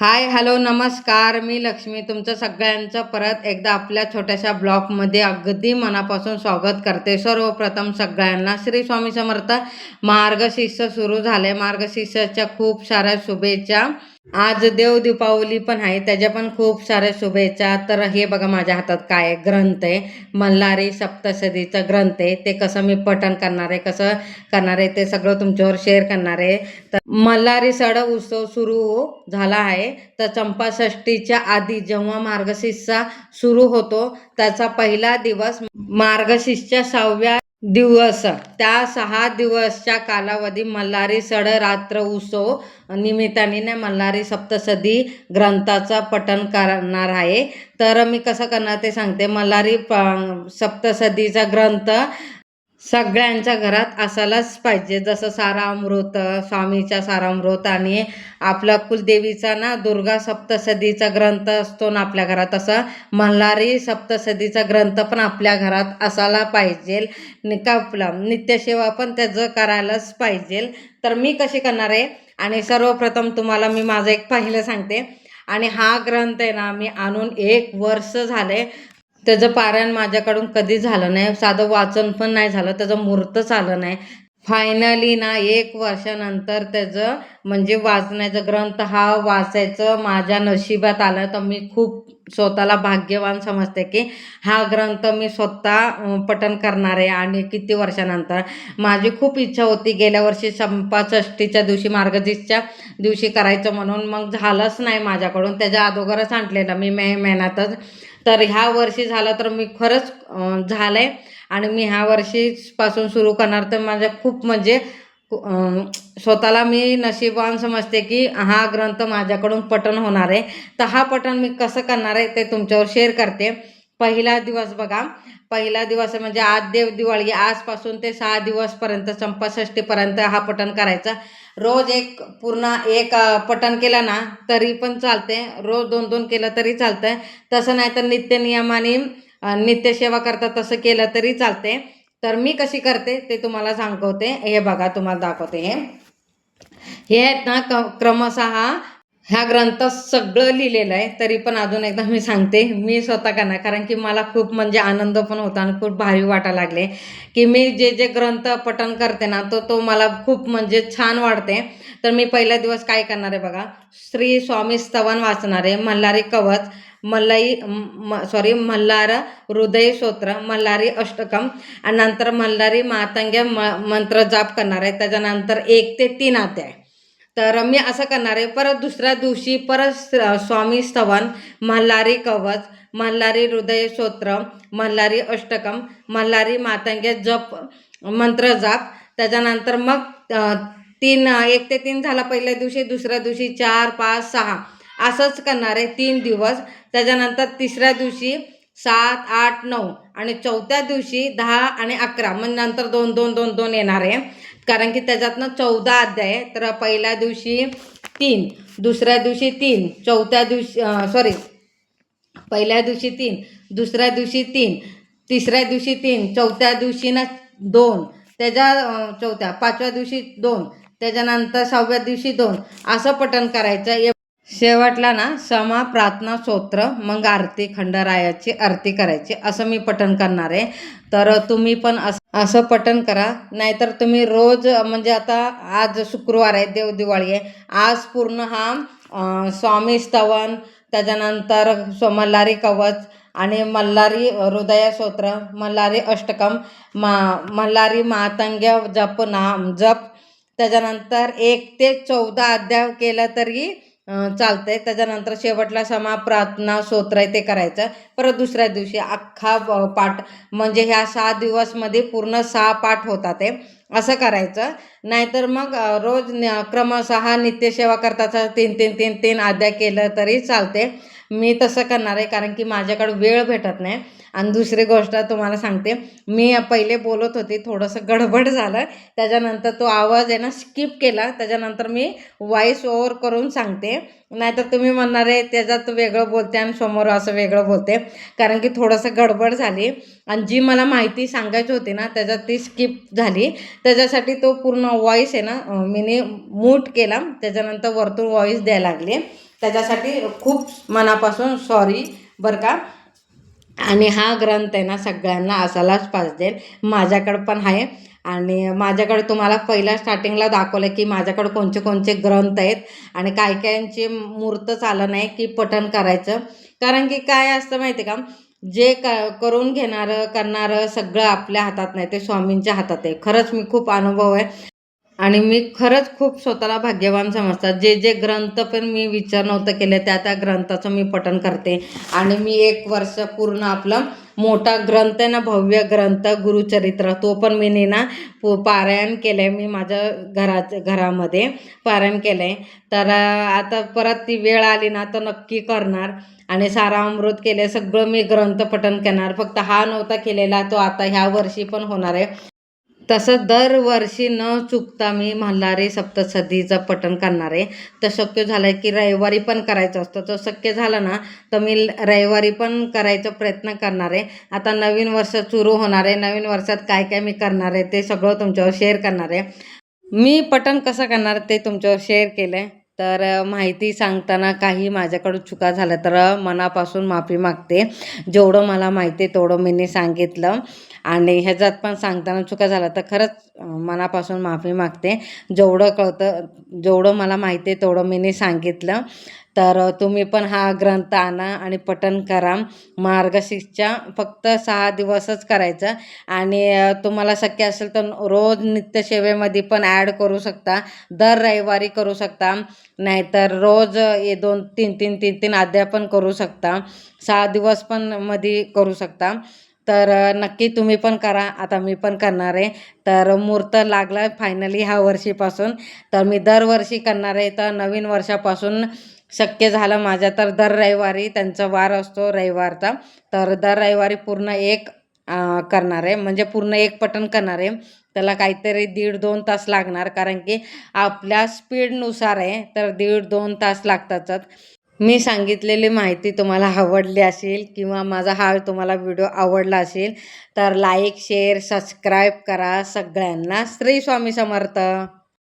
Hi hello नमस्कार. मी लक्ष्मी. तुमचं सगळ्यांचं परत एकदा आपल्या छोट्याशा ब्लॉगमध्ये अगदी मनापासून स्वागत करते. सर्वप्रथम सगळ्यांना श्री स्वामी समर्थ मार्गशीर्ष सुरू झाले मार्गशीर्षच्या खूप साऱ्या शुभेच्छा. आज देव दीपावली पण आहे त्याच्या पण खूप साऱ्या शुभेच्छा. तर हे बघा माझ्या हातात काय ग्रंथ आहे. मल्हारी सप्तशतीचा ग्रंथ आहे. ते कसं मी पठण करणार आहे कसं करणार आहे ते सगळं तुमच्यावर शेअर करणार आहे. तर मल्हारी सड उत्सव सुरू झाला आहे. तर चंपाषष्टीच्या आधी जेव्हा मार्गशीर्षा सुरू होतो त्याचा पहिला दिवस मार्गशीर्षच्या सहाव्या दिवस. त्या सहा दिवसच्या कालावधी मल्हारी सड रात्र उत्सव निमित्ताने मल्हारी सप्तसदी ग्रंथाचं पठण करणार आहे. तर मी कसं करणार ते सांगते. मल्हारी प सप्तसदीचा ग्रंथ सगळ्यांच्या घरात असायलाच पाहिजे. जसं सारामृत स्वामीच्या सारामृत आणि आपला कुलदेवीचा ना दुर्गा सप्तसदीचा ग्रंथ असतो ना आपल्या घरात असा मल्हारी सप्तसदीचा ग्रंथ पण आपल्या घरात असायला पाहिजे. का आपला नित्यसेवा पण त्याचं करायलाच पाहिजे. तर मी कशी करणार आहे? आणि सर्वप्रथम तुम्हाला मी माझं एक पहिलं सांगते. आणि हा ग्रंथ आहे ना मी आणून एक वर्ष झाले त्याचं पारायण माझ्याकडून कधी झालं नाही. साधं वाचन पण नाही झालं. त्याचं मूर्तच आलं नाही. फायनली ना एक वर्षानंतर त्याचं म्हणजे वाचण्याचा ग्रंथ हा वाचायचं माझ्या नशिबात आलं. तर मी खूप स्वतःला भाग्यवान समजते की हा ग्रंथ मी स्वतः पठन पठण करणार आहे. आणि किती वर्षानंतर? माझी खूप इच्छा होती गेल्या वर्षी चंपाषष्टीच्या दिवशी मार्गशीर्षच्या दिवशी करायचं म्हणून. मग झालंच नाही माझ्याकडून. त्याच्या अगोदरच आणलेलं मी मे महिन्यातच तर ह्या वर्षी झालं तर मी खरंच झालं झालंय. आणि मी ह्या वर्षीपासून सुरू करणार. तर माझ्या खूप म्हणजे स्वतःला मी नशीबवान समजते की हा ग्रंथ माझ्याकडून पठण होणार आहे. तर हा पठण मी कसं करणार आहे ते तुमच्यावर शेअर करते. पहिला दिवस बघा. पहिला दिवस म्हणजे आज देव दिवाळी आजपासून ते सहा दिवसपर्यंत चंपाषष्टीपर्यंत हा पठण करायचा. रोज एक पूर्ण एक पठण केलं ना तरी पण चालते. रोज दोन दोन केलं तरी चालतंय. तसं नाही तर नित्य नियमाने नित्यसेवा करता तसं केलं तरी चालते. तर मी कशी करते ते तुम्हाला सांगवते हे बघा तुम्हाला दाखवते हे. हे आहेत ना क क्रमशः ह्या ग्रंथात सगळं लिहिलेलं आहे तरी पण अजून एकदा मी सांगते मी स्वतः करणार कारण की मला खूप म्हणजे आनंद पण होता आणि खूप भारी वाटायला लागले की मी जे जे ग्रंथ पठण करते ना तो तो मला खूप म्हणजे छान वाटते. तर मी पहिला दिवस काय करणार आहे बघा श्री स्वामी स्तवन वाचणार आहे मल्हारी कवच मल्लाई सॉरी मल्हार हृदय स्तोत्र मल्हारी अष्टकम आणि नंतर मल्हारी मातंग्य म मंत्र जाप करणार आहे त्याच्यानंतर एक ते तीन आते आहे तर मी असं करणार आहे परत दुसऱ्या दिवशी परत स्वामी स्तवन मल्हारी कवच मल्हारी हृदय स्तोत्र मल्हारी अष्टकम मल्हारी मातंग्य जप मंत्र जाप त्याच्यानंतर मग तीन एक ते तीन झाला पहिल्या दिवशी दुसऱ्या दिवशी चार पाच सहा. असंच करणार आहे तीन दिवस. त्याच्यानंतर तिसऱ्या दिवशी सात आठ नऊ आणि चौथ्या दिवशी दहा आणि अकरा. मग नंतर दोन दोन दोन दोन येणार आहे. कारण की त्याच्यातनं चौदा अध्याय आहे. तर पहिल्या दिवशी तीन दुसऱ्या दिवशी तीन चौथ्या दिवशी सॉरी पहिल्या दिवशी तीन दुसऱ्या दिवशी तीन तिसऱ्या दिवशी तीन चौथ्या दिवशी ना दोन. त्याच्या चौथ्या पाचव्या दिवशी दोन त्याच्यानंतर सहाव्या दिवशी दोन. असं पठण करायचं. शेवटला ना समा प्रार्थना स्तोत्र मग आरती खंडरायाची आरती करायची. असं मी पठण करणार आहे. तर तुम्ही पण असं असं पठण करा. नाहीतर तुम्ही रोज म्हणजे आता आज शुक्रवार आहे देव दिवाळी आहे. आज पूर्ण हा स्वामी स्तवन त्याच्यानंतर स्व- मल्हारी कवच आणि मल्हारी हृदय स्तोत्र मल्हारी अष्टकम मा मल्हारी मातंग्य जप नाम जप. त्याच्यानंतर एक ते चौदा अध्याय केलं तरी अं, चालतंय. त्याच्यानंतर शेवटला समा प्रार्थना स्तोत्र आहे ते करायचं. परत दुसऱ्या दिवशी अख्खा पाठ म्हणजे ह्या सहा दिवसमध्ये पूर्ण सहा पाठ होतात ते. असं करायचं. नाहीतर मग रोज क्रमशः नित्यसेवा करताचा तीन तीन तीन तीन आद्या केलं तरी चालते. मी तसं करणार आहे कारण की माझ्याकडं वेळ भेटत नाही. आणि दुसरी गोष्ट तुम्हाला सांगते मी पहिले बोलत होते थोडंसं गडबड झालं. त्याच्यानंतर तो आवाज आहे ना स्किप केला. त्याच्यानंतर मी वॉईस ओव्हर करून सांगते. नाहीतर तुम्ही म्हणणार आहे त्याच्यात वेगळं बोलते आणि समोर असं वेगळं बोलते. कारण की थोडंसं गडबड झाली. आणि जी मला माहिती सांगायची होती ना त्याच्यात ती स्किप झाली. त्याच्यासाठी तो पूर्ण व्हॉईस आहे ना मीने मूट केला. त्याच्यानंतर वरतून व्हॉईस द्यायला लागली. त्याच्यासाठी खूप मनापासून सॉरी बरं का. आणि हा ग्रंथ आहे ना सगळ्यांना असायलाच पाहिजे. माझ्याकडं पण आहे. आणि माझ्याकडे तुम्हाला पहिल्या स्टार्टिंगला दाखवलं की माझ्याकडे कोणते कोणते ग्रंथ आहेत. आणि काय कायांचे मूर्तच आलं नाही की पठण करायचं. कारण की काय असतं माहिती आहे का? जे क करून घेणारं करणारं सगळं आपल्या हातात नाही ते स्वामींच्या हातात आहे. खरंच मी खूप अनुभव आहे. आणि मी खरंच खूप स्वतःला भाग्यवान समजतात. जे जे ग्रंथ पण मी विचार नव्हतं केले त्या त्या ग्रंथाचं मी पठण करते. आणि मी एक वर्ष पूर्ण आपलं मोठा ग्रंथ आहे ना भव्य ग्रंथ गुरुचरित्र तो पण मी ने ना पु पारायण केलं आहे मी माझ्या घरात घरामध्ये पारायण केलं आहे तर आता परत ती वेळ आली ना तर नक्की करणार. आणि सारा अमृत केले सगळं मी ग्रंथ पठण करणार. फक्त हा नव्हता केलेला तो आता ह्या वर्षी पण होणार आहे. तसं दरवर्षी न चुकता मी मल्हारी सप्तसदीचं पठण करणार आहे तर शक्य झालं आहे की रविवारी पण करायचं असतं. तर शक्य झालं ना तर मी रविवारी पण करायचा प्रयत्न करणार. आहे आता नवीन वर्ष सुरू होणार आहे नवीन वर्षात काय काय मी करणार आहे ते सगळं तुमच्यावर शेअर करणार. आहे मी पठण कसं करणार ते तुमच्यावर शेअर केलं आहे तर माहिती सांगताना काही माझ्याकडून चुका झाल्या तर मनापासून माफी मागते. जेवढं मला माहिती आहे तेवढं मी सांगितलं. आणि ह्याच्यात पण सांगताना चुका झाल्या तर खरंच मनापासून माफी मागते. जेवढं कळतं जेवढं मला माहिती आहे तेवढं मी सांगितलं. तर तुम्ही पण हा ग्रंथ आणा आणि पठण करा. मार्गशीर्षच्या फक्त सहा दिवसच करायचं. आणि तुम्हाला शक्य असेल तर रोज नित्यसेवेमध्ये पण ॲड करू शकता. दर रविवारी करू शकता. नाहीतर रोज हे दोन तीन तीन तीन तीन अध्याय पण करू शकता. सहा दिवस पण मध्ये करू शकता. तर नक्की तुम्ही पण करा. आता मी पण करणार आहे. तर मूर्त लागला फायनली ह्या वर्षीपासून. तर मी दरवर्षी करणार आहे. तर नवीन वर्षापासून शक्य झालं माझ्या तर दर रविवारी त्यांचा वार असतो रविवारचा. तर दर रविवारी पूर्ण एक करणार आहे. म्हणजे पूर्ण एक पठण करणार आहे. त्याला काहीतरी दीड दोन तास लागणार. कारण की आपल्या स्पीडनुसार आहे तर दीड दोन तास लागतातच. मी सांगितलेली माहिती तुम्हाला आवडली असेल किंवा माझा हा तुम्हाला व्हिडिओ आवडला असेल तर लाईक शेअर सबस्क्राईब करा सगळ्यांना. श्री स्वामी समर्थ.